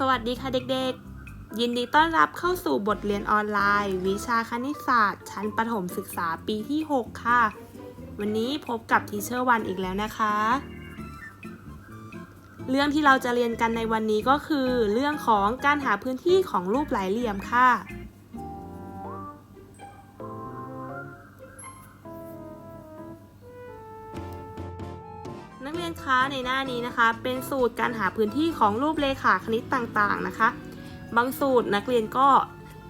สวัสดีค่ะเด็กๆ ยินดีต้อนรับเข้าสู่บทเรียนออนไลน์ วิชาคณิตศาสตร์ ชั้นประถมศึกษาปีที่ 6 ค่ะ วันนี้พบกับทีเชอร์วันอีกแล้วนะคะ เรื่องที่เราจะเรียนกันในวันนี้ก็คือ เรื่องของการหาพื้นที่ของรูปหลายเหลี่ยมค่ะ นักเรียนคะในหน้านี้นะคะ เป็นสูตรการหาพื้นที่ของรูปเลขาคณิตต่างๆนะคะ บางสูตรนักเรียนก็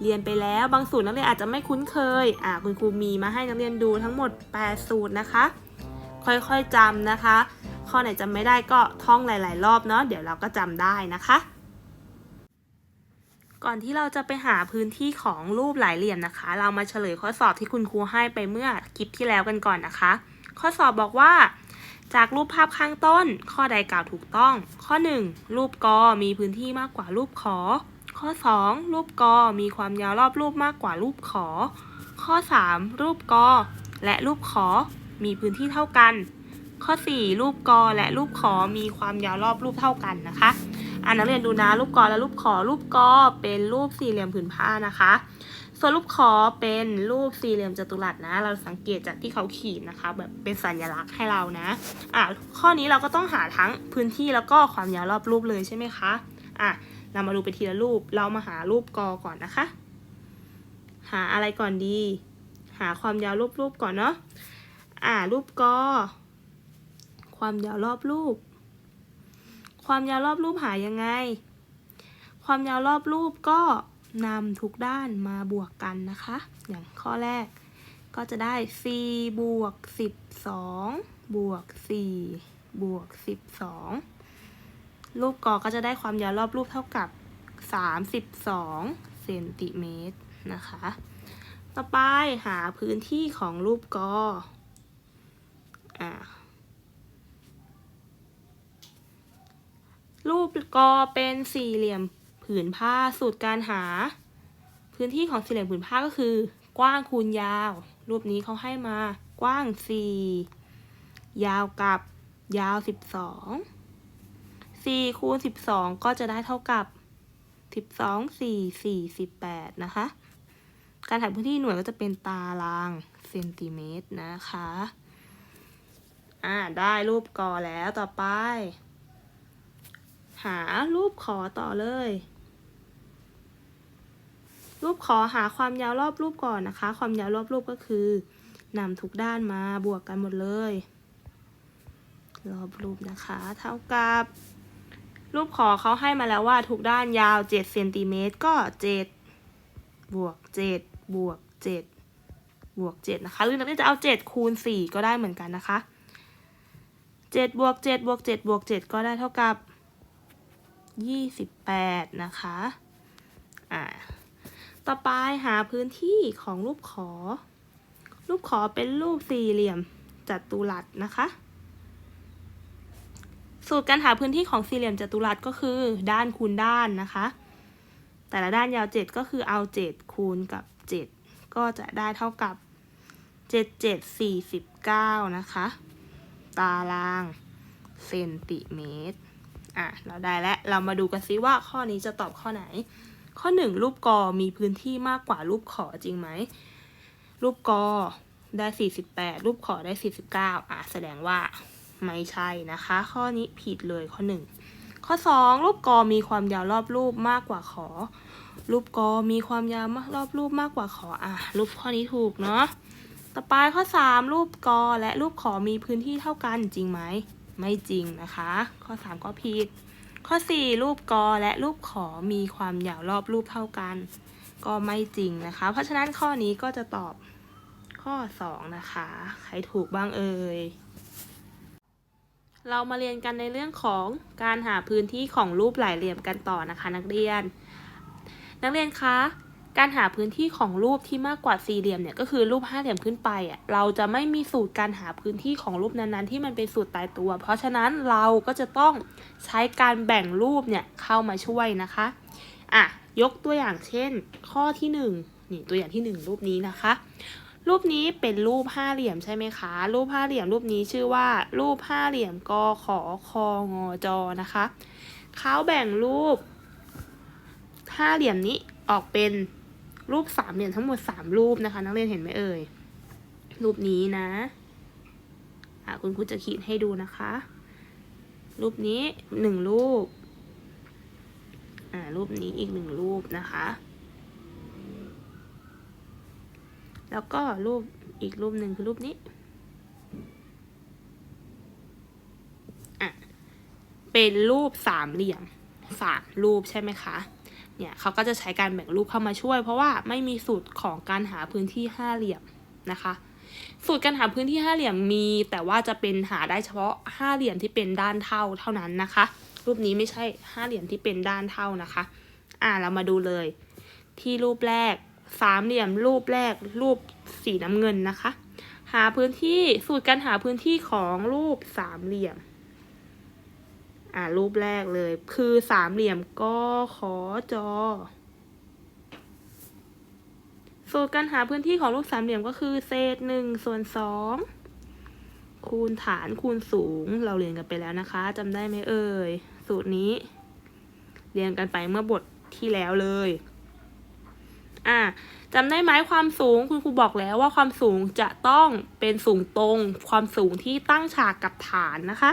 เรียนไปแล้ว บางสูตรนักเรียนอาจจะไม่คุ้นเคยอ่าคุณครูมีมาให้นักเรียนดูทั้งหมด 8 สูตรนะคะ ค่อยๆจำนะคะ ข้อไหนจำไม่ได้ก็ท่องหลาย ๆ รอบเนาะเดี๋ยวเราก็จำได้นะคะ ก่อนที่เราจะไปหาพื้นที่ของรูปหลายเหลี่ยมนะคะ เรามาเฉลยข้อสอบที่คุณครูให้ไปเมื่อคลิปที่แล้วกันก่อนนะคะ ข้อสอบบอกว่า จากรูปภาพข้างต้น ข้อใดกล่าวถูกต้อง ข้อ 1 รูปกอมีพื้นที่มากกว่ารูปขอ ข้อ 2 รูปกอมีความยาวรอบรูปมากกว่ารูปขอ ข้อ 3 รูปกอและรูปขอมีพื้นที่เท่ากัน ข้อ 4 รูปกอและรูปขอมีความยาวรอบรูปเท่ากันนะคะอ่านักเรียนดูนะรูปกอและรูปขอรูปกอเป็นรูปสี่เหลี่ยมผืนผ้านะคะ ส่วนรูปขอเป็นรูปสี่เหลี่ยมจัตุรัสนะ เราสังเกตจากที่เขาขีดนะคะ แบบเป็นสัญลักษณ์ให้เรานะอะข้อนี้เราก็ต้องหาทั้งพื้นที่แล้วก็ความยาวรอบรูปเลยใช่ไหมคะอะเรามาดูไปทีละรูป เรามาหารูปกอก่อนนะคะ หาอะไรก่อนดี หาความยาวรอบรูปก่อนเนาะอะรูปกอ ความยาวรอบรูป ความยาวรอบรูปหายังไง ความยาวรอบรูปก็ นำทุกด้านมาบวกกันนะคะ อย่างข้อแรกก็จะได้ 4 บวก 12 บวก 4 บวก 12 รูปกอก็จะได้ความยาวรอบรูปเท่ากับ 32 เซนติเมตรนะคะ ต่อไปหาพื้นที่ของรูปกออ่ารูปกอเป็นสี่เหลี่ยม ผืนผ้าสูตรการหา พื้นที่ของสี่เหลี่ยมผืนผ้าก็คือ กว้างคูณยาว รูปนี้เขาให้มากว้าง 4 ยาวกับยาว 12 4คูณ12 ก็จะได้เท่ากับ 12 4 4 18 นะคะ การหาพื้นที่หน่วยก็จะเป็นตารางเซนติเมตรนะคะอ่าได้รูปกอแล้วต่อไป หารูปขอต่อเลย รูปขอหาความยาวรอบรูปก่อนนะคะ ความยาวรอบรูปก็คือนำทุกด้านมาบวกกันหมดเลย รอบรูปนะคะ เท่ากับ รูปขอเขาให้มาแล้วว่าทุกด้านยาว7เซนติเมตรก็7บวก7บวก7บวก7นะคะหรือนักเรียนจะเอา7คูณ4ก็ได้เหมือนกันนะคะ7บวก7บวก7บวก7ก็ได้เท่ากับ 28 นะคะ อ่า ต่อไปหาพื้นที่ของรูปขอ รูปขอเป็นรูปสี่เหลี่ยมจัตุรัสนะคะ สูตรการหาพื้นที่ของสี่เหลี่ยมจัตุรัสก็คือ ด้านคูณด้านนะคะ แต่ละด้านยาว 7 ก็คือเอา 7 คูณกับ 7 ก็จะได้เท่ากับ 7 7 49 นะคะ ตารางเซนติเมตร อะ เราได้แล้ว เรามาดูกันซิว่าข้อนี้จะตอบข้อไหน ข้อ 1 รูปกอมีพื้นที่มากกว่ารูปขอจริงไหม รูปกอได้ 48 รูปขอได้ 49 อะแสดงว่าไม่ใช่นะคะ ข้อนี้ผิดเลยข้อ 1 ข้อ 2 รูปกอมีความยาวรอบรูปมากกว่าขอ รูปกอมีความยาวรอบรูปมากกว่าขออะรูปข้อนี้ถูกเนาะต่อไปข้อ 3 รูปกอและรูปขอมีพื้นที่เท่ากันจริงไหม ไม่จริงนะคะ ข้อ 3 ก็ผิด ข้อ 4 รูปกอและรูปขอมีความยาวรอบรูปเท่ากัน ก็ไม่จริงนะคะ เพราะฉะนั้นข้อนี้ก็จะตอบข้อ 2 นะคะ ใครถูกบ้างเอ่ยเรามาเรียนกันในเรื่องของการหาพื้นที่ของรูปหลายเหลี่ยมกันต่อนะคะ นักเรียน นักเรียนคะ การหาพื้นที่ของรูปที่มากกว่าสี่เหลี่ยมเนี่ยก็คือรูปห้าเหลี่ยมขึ้นไปอะเราจะไม่มีสูตรการหาพื้นที่ของรูปนั้นๆ ที่มันเป็นสูตรตายตัว เพราะฉะนั้นเราก็จะต้องใช้การแบ่งรูปเนี่ยเข้ามาช่วยนะคะอะยกตัวอย่างเช่น ข้อที่หนึ่งนี่ตัวอย่างที่หนึ่งรูปนี้นะคะ รูปนี้เป็นรูปห้าเหลี่ยมใช่ไหมคะ รูปห้าเหลี่ยมรูปนี้ชื่อว่า รูปห้าเหลี่ยมกขอคองอจอนะคะเขาแบ่งรูปห้าเหลี่ยมนี้ออกเป็น รูปสามเหลี่ยมทั้งหมดสามรูปนะคะ นักเรียนเห็นไหมเอ่ย รูปนี้นะอะคุณครูจะขีดให้ดูนะคะ รูปนี้หนึ่งรูป อ่า รูปนี้อีกหนึ่งรูปนะคะ แล้วก็รูปอีกรูปหนึ่งคือรูปนี้อะเป็นรูปสามเหลี่ยมสามรูปใช่ไหมคะ เนี่ยเขาก็จะใช้การแบ่งรูปเข้ามาช่วย เพราะว่าไม่มีสูตรของการหาพื้นที่ห้าเหลี่ยมนะคะ สูตรการหาพื้นที่ห้าเหลี่ยมมี แต่ว่าจะเป็นหาได้เฉพาะห้าเหลี่ยมที่เป็นด้านเท่าเท่านั้นนะคะ รูปนี้ไม่ใช่ห้าเหลี่ยมที่เป็นด้านเท่านะคะ อ่าเรามาดูเลย ที่รูปแรกสามเหลี่ยมรูปแรกรูปสีน้ำเงินนะคะ หาพื้นที่สูตรการหาพื้นที่ของรูปสามเหลี่ยม อ่ารูปแรกเลย คือสามเหลี่ยมก็ขอจอ สูตรการหาพื้นที่ของรูปสามเหลี่ยมก็คือ เศษหนึ่งส่วนสองคูณฐานคูณสูงเราเรียนกันไปแล้วนะคะจำได้ไหมเอ่ย สูตรนี้ เรียนกันไปเมื่อบทที่แล้วเลย อ่าจำได้ไหมความสูงคุณครูบอกแล้วว่าความสูงจะต้องเป็นสูงตรง ความสูงที่ตั้งฉากกับฐานนะคะ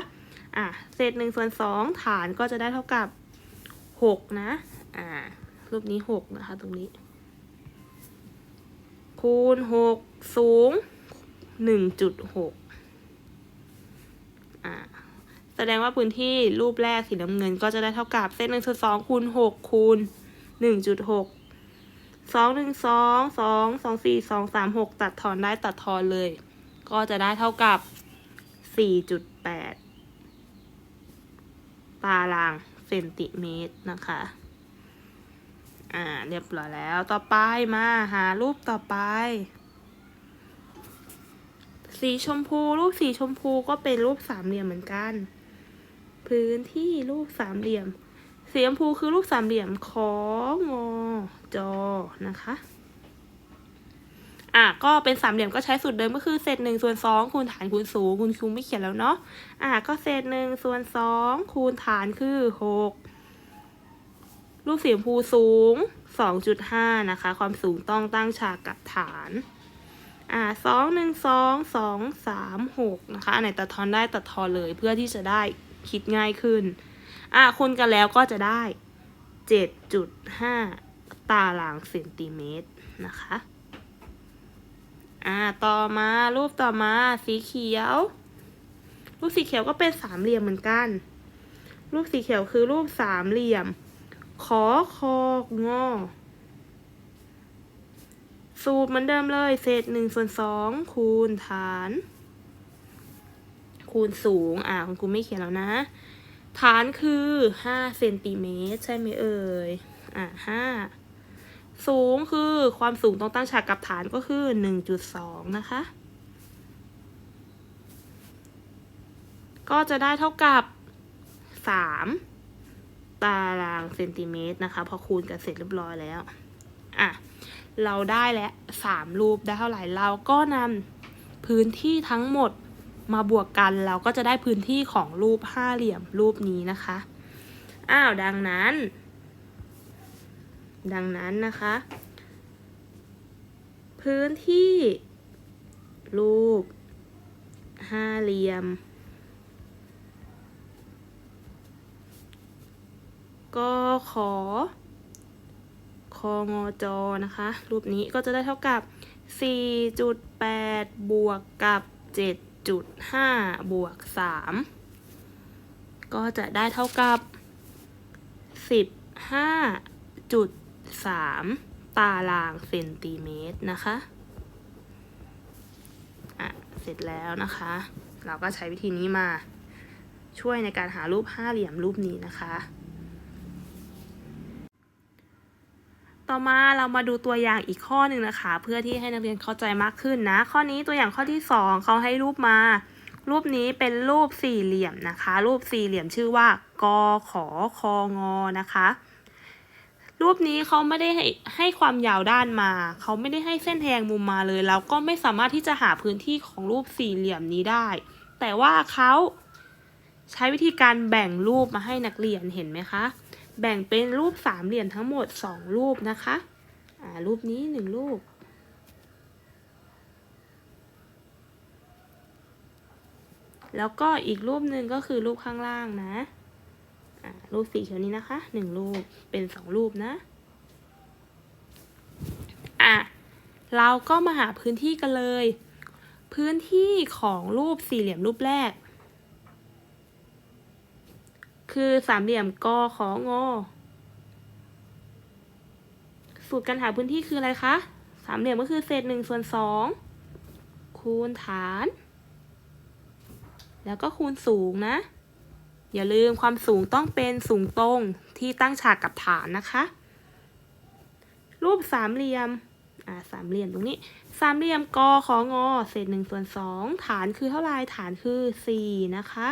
อะเศษหนึ่งส่วนสองฐานก็จะได้เท่ากับหกนะ อ่า รูปนี้หกนะคะ ตรงนี้ คูณหกสูงหนึ่งจุดหกอ่า แสดงว่าพื้นที่รูปแรกสีน้ำเงิน ก็จะได้เท่ากับเศษหนึ่งส่วนสองคูณหกคูณหนึ่งจุดหกสองหนึ่งสองสองสองสี่สองสามหกตัดทอนได้ตัดทอนเลย ก็จะได้เท่ากับสี่จุด ตารางเซนติเมตรนะคะ อ่า เรียบร้อยแล้ว ต่อไปมาหารูปต่อไป สีชมพู รูปสีชมพูก็เป็นรูปสามเหลี่ยมเหมือนกัน พื้นที่รูปสามเหลี่ยม สีชมพูคือรูปสามเหลี่ยมของงอจอนะคะ อะก็เป็นสามเหลี่ยมก็ใช้สูตรเดิมก็คือเศษหนึ่งส่วนสองคูณฐานคูณสูงคุณครูไม่เขียนแล้วเนาะอะก็เศษหนึ่งส่วนสองคูณฐานคือหกรูปสีชมพูสูงสองจุดห้านะคะ ความสูงต้องตั้งฉากกับฐานอ่าสองหนึ่งสองสองสามหกนะคะอันไหนตัดทอนได้ตัดทอนเลยเพื่อที่จะได้คิดง่ายขึ้นอ่าคูณกันแล้วก็จะได้เจ็ดจุดห้าตารางเซนติเมตรนะคะ อ่า ต่อมารูปต่อมาสีเขียว รูปสีเขียวก็เป็นสามเหลี่ยมเหมือนกัน รูปสีเขียวคือรูปสามเหลี่ยม ขอคองอ สูตรเหมือนเดิมเลย เศษหนึ่งส่วนสองคูณฐาน คูณสูง อ่าคุณครูไม่เขียนแล้วนะ ฐานคือห้าเซนติเมตรใช่ไหมเอ่ย อ่าห้า สูงคือความสูงต้องตั้งฉากกับฐานก็คือหนึ่งจุดสองนะคะ ก็จะได้เท่ากับสามตารางเซนติเมตรนะคะ พอคูณกันเสร็จเรียบร้อยแล้ว อะ เราได้แล้วสามรูปได้เท่าไหร่ เราก็นำพื้นที่ทั้งหมดมาบวกกันเราก็จะได้พื้นที่ของรูปห้าเหลี่ยมรูปนี้นะคะ อ้าว ดังนั้น ดังนั้นนะคะ พื้นที่ รูป ห้าเหลี่ยม ก็ขอคองอจอนะคะ รูปนี้ก็จะได้เท่ากับ 4.8 บวกกับ 7.5 บวก 3 ก็จะได้เท่ากับ 3 ตารางเซนติเมตรนะคะอะเสร็จแล้วนะคะ เราก็ใช้วิธีนี้มาช่วยในการหารูปห้าเหลี่ยมรูปนี้นะคะ ต่อมาเรามาดูตัวอย่างอีกข้อหนึ่งนะคะ เพื่อที่ให้นักเรียนเข้าใจมากขึ้นนะ ข้อนี้ตัวอย่างข้อที่สองเขาให้รูปมา รูปนี้เป็นรูปสี่เหลี่ยมนะคะ รูปสี่เหลี่ยมชื่อว่ากอขอคองอนะคะ รูปนี้เขาไม่ได้ให้ให้ความยาวด้านมา เขาไม่ได้ให้เส้นแทงมุมมาเลยเราก็ไม่สามารถที่จะหาพื้นที่ของรูปสี่เหลี่ยมนี้ได้ แต่ว่าเขาใช้วิธีการแบ่งรูปมาให้นักเรียนเห็นไหมคะ แบ่งเป็นรูปสามเหลี่ยมทั้งหมดสองรูปนะคะอ่ารูปนี้หนึ่งรูป แล้วก็อีกรูปหนึ่งก็คือรูปข้างล่างนะ รูปสีเขียวนี้นะคะหนึ่งรูปเป็นสองรูปนะอะเราก็มาหาพื้นที่กันเลย พื้นที่ของรูปสี่เหลี่ยมรูปแรก คือสามเหลี่ยมกอของงอสูตรการหาพื้นที่คืออะไรคะสามเหลี่ยมก็คือเศษหนึ่งส่วนสองคูณฐาน แล้วก็คูณสูงนะ อย่าลืมความสูงต้องเป็นสูงตรงที่ตั้งฉากกับฐานนะคะ รูปสามเหลี่ยม อ่าสามเหลี่ยมตรงนี้ สามเหลี่ยมกอของงอเศษหนึ่งส่วนสองฐานคือเท่าไรฐานคือสี่นะคะ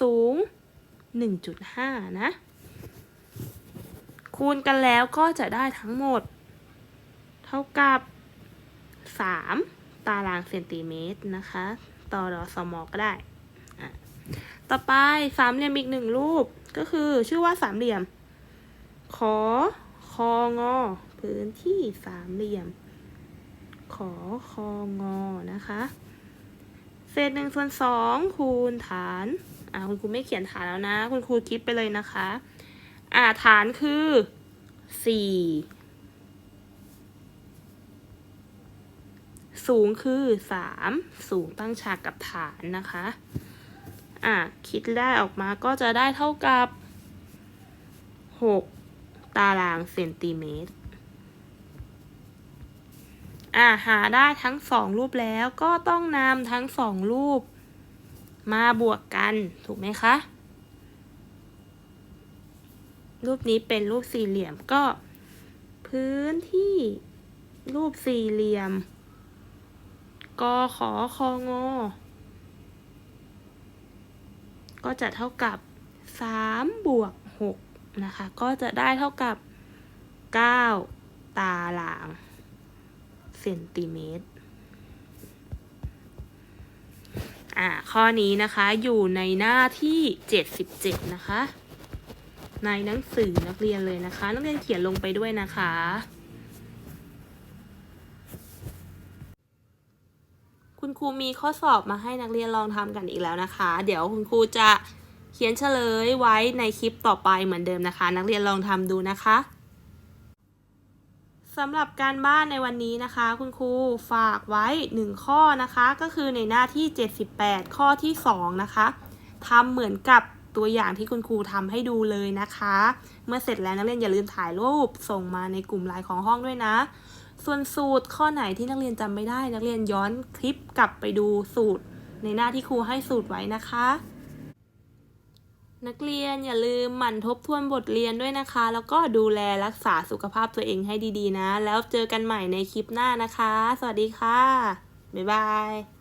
สูงหนึ่งจุดห้านะ คูณกันแล้วก็จะได้ทั้งหมด เท่ากับสามตารางเซนติเมตรนะคะ ต่อรอสมอก็ได้อะ ต่อไปสามเหลี่ยมอีกหนึ่งรูปก็คือชื่อว่าสามเหลี่ยม ขอคองอพื้นที่สามเหลี่ยม ขอคองอนะคะ เศษหนึ่งส่วนสองคูณฐานอ่าคุณครูไม่เขียนฐานแล้วนะ คุณครูคิดไปเลยนะคะ อ่าฐานคือสี่สูงคือสามสูงตั้งฉากกับฐานนะคะ อ่าคิดได้ออกมาก็จะได้เท่ากับหกตารางเซนติเมตร อ่าหาได้ทั้งสองรูปแล้วก็ต้องนำทั้งสองรูป มาบวกกันถูกไหมคะ รูปนี้เป็นรูปสี่เหลี่ยมก็ พื้นที่รูปสี่เหลี่ยมกอขอคองอ ก็จะเท่ากับสามบวกหกนะคะ ก็จะได้เท่ากับเก้าตารางเซนติเมตรอ่าข้อนี้นะคะอยู่ในหน้าที่ 77 นะคะ ในหนังสือนักเรียนเลยนะคะ นักเรียนเขียนลงไปด้วยนะคะ คุณครูมีข้อสอบมาให้นักเรียนลองทำกันอีกแล้วนะคะ เดี๋ยวคุณครูจะเขียนเฉลยไว้ในคลิปต่อไปเหมือนเดิมนะคะ นักเรียนลองทำดูนะคะสำหรับการบ้านในวันนี้นะคะ คุณครูฝากไว้ 1 ข้อนะคะ ก็คือในหน้าที่ 78 ข้อที่ 2 นะคะทำเหมือนกับตัวอย่างที่คุณครูทำให้ดูเลยนะคะ เมื่อเสร็จแล้วนักเรียนอย่าลืมถ่ายรูปส่งมาในกลุ่มไลน์ของห้องด้วยนะ ส่วนสูตรข้อไหนที่นักเรียนจำไม่ได้ นักเรียนย้อนคลิปกลับไปดูสูตร ในหน้าที่ครูให้สูตรไว้นะคะ นักเรียนอย่าลืมหมั่นทบทวนบทเรียนด้วยนะคะ แล้วก็ดูแลรักษาสุขภาพตัวเองให้ดีๆนะ แล้วเจอกันใหม่ในคลิปหน้านะคะ สวัสดีค่ะ บ๊ายบาย